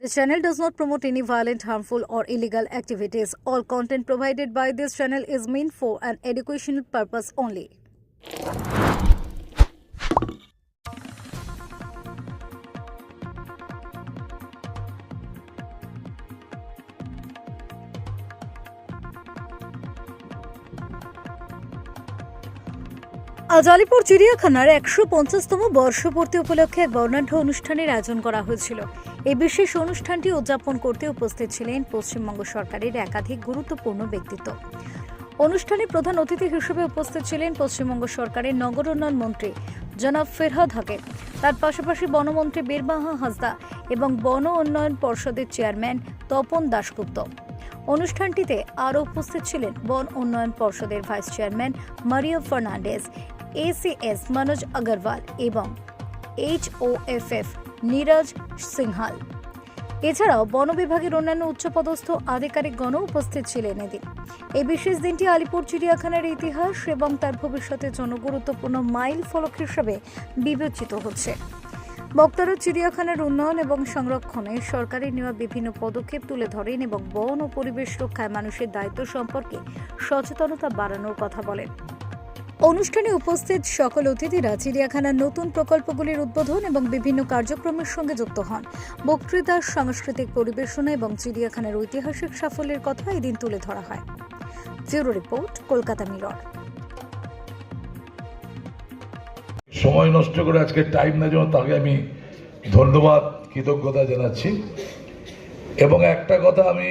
This channel does not promote any violent, harmful, or illegal activities. All content provided by this channel is meant for an educational purpose only. আজ আলিপুর চিড়িয়াখানার একশো পঞ্চাশতম বর্ষপূর্তি উপলক্ষে এক বর্ণাঢ্য অনুষ্ঠানের আয়োজন করা হয়েছিল এই বিশেষ অনুষ্ঠানটি উদযাপন করতে উপস্থিত ছিলেন পশ্চিমবঙ্গ সরকারের একাধিক গুরুত্বপূর্ণ ব্যক্তিত্ব। অনুষ্ঠানে প্রধান অতিথি হিসেবে উপস্থিত ছিলেন পশ্চিমবঙ্গ সরকারের নগর উন্নয়ন মন্ত্রী জনাব ফেরহাদ হাকিম তার পাশাপাশি বনমন্ত্রী বীরবাহা হাসদা এবং বন উন্নয়ন পর্ষদের চেয়ারম্যান তপন দাশগুপ্ত। অনুষ্ঠানটিতে আরও উপস্থিত ছিলেন বন উন্নয়ন পর্ষদের vice chairman Maria Fernandez ACS Manoj Agarwal এবং এইচওএফএফ নীরজ সিংহাল। এছাড়াও বন বিভাগের অন্যান্য উচ্চপদস্থ আধিকারিকগণও উপস্থিত ছিলেন এদিন। এই বিশেষ দিনটি আলিপুর চিড়িয়াখানার ইতিহাস এবং তার ভবিষ্যতের জন্য গুরুত্বপূর্ণ মাইল ফলক হিসেবে বিবেচিত হচ্ছে। বক্তারা চিড়িয়াখানার উন্নয়ন এবং সংরক্ষণে সরকারের নেওয়া বিভিন্ন পদক্ষেপ তুলে ধরেন এবং বন ও পরিবেশ রক্ষায় মানুষের দায়িত্ব সম্পর্কে সচেতনতা বাড়ানোর কথা বলেন। অনুষ্ঠানে উপস্থিত সকল অতিথিরা চিড়িয়াখানার নতুন প্রকল্পগুলির উদ্বোধন এবং বিভিন্ন কার্যক্রমের সঙ্গে যুক্ত হন। বক্তৃতা, সাংস্কৃতিক পরিবেশনা এবং চিড়িয়াখানার ঐতিহাসিক সাফল্যের কথা এদিন তুলে ধরা হয়। Bureau report, Kolkata Mirror. সময় নষ্ট করে আজকে টাইম না জন্য তাকে আমি ধন্যবাদ, কৃতজ্ঞতা জানাচ্ছি। এবং একটা কথা আমি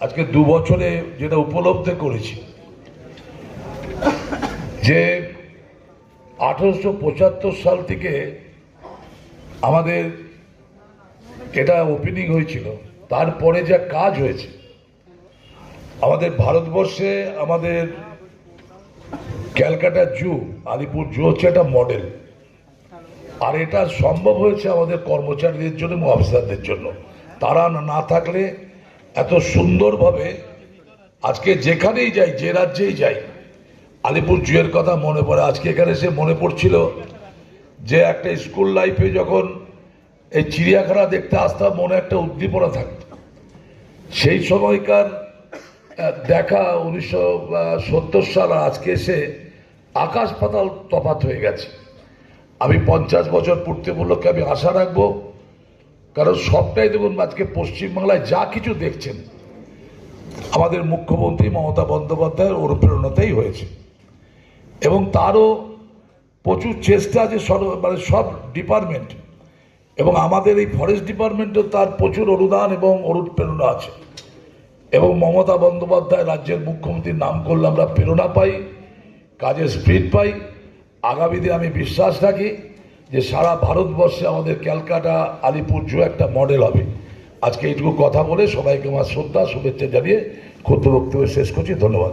আজকে দু বছরে যেটা উপলব্ধি করেছি যে আঠারোশো পঁচাত্তর সাল থেকে আমাদের এটা ওপেনিং হয়েছিল, তারপরে যা কাজ হয়েছে, আমাদের ভারতবর্ষে আমাদের ক্যালকাটা জু, আলিপুর জু হচ্ছে একটা মডেল আর এটা সম্ভব হয়েছে আমাদের কর্মচারীদের জন্য এবং অফিসারদের জন্য। তারা না- না থাকলে এত সুন্দরভাবে আজকে যেখানেই যাই, যে রাজ্যেই যাই আলিপুর জুয়ের কথা মনে পড়ে, আজকে এখানে সে মনে পড়ছিল যে একটা স্কুল লাইফে যখন এই চিড়িয়াখানা দেখতে আসতাম মনে একটা উদ্দীপনা থাকতো সেই সময়কার দেখা উনিশশো সত্তর সাল আজকে এসে আকাশ পাতাল তফাত হয়ে গেছে। আমি পঞ্চাশ বছর পূর্তি উপলক্ষে আমি আশা রাখব, কারণ সবটাই দেখুন, আজকে পশ্চিমবাংলায় যা কিছু দেখছেন, আমাদের মুখ্যমন্ত্রী মমতা বন্দ্যোপাধ্যায়ের অনুপ্রেরণাতেই হয়েছে। এবং তারও প্রচুর চেষ্টা আছে সর- মানে সব ডিপার্টমেন্ট। এবং আমাদের এই ফরেস্ট ডিপার্টমেন্টও তার প্রচুর অনুদান এবং অনুপ্রেরণা আছে। এবং মমতা বন্দ্যোপাধ্যায় রাজ্যের মুখ্যমন্ত্রীর নাম করলে আমরা প্রেরণা পাই কাজের স্পিড পাই। আগামী দিনে আমি বিশ্বাস রাখি যে সারা ভারতবর্ষে আমাদের ক্যালকাটা, আলিপুর জু একটা মডেল হবে। আজকে এইটুকু কথা বলে সবাইকে আমার শ্রদ্ধা, শুভেচ্ছা জানিয়ে ক্ষুদ্র বক্তব্য শেষ করছি। ধন্যবাদ।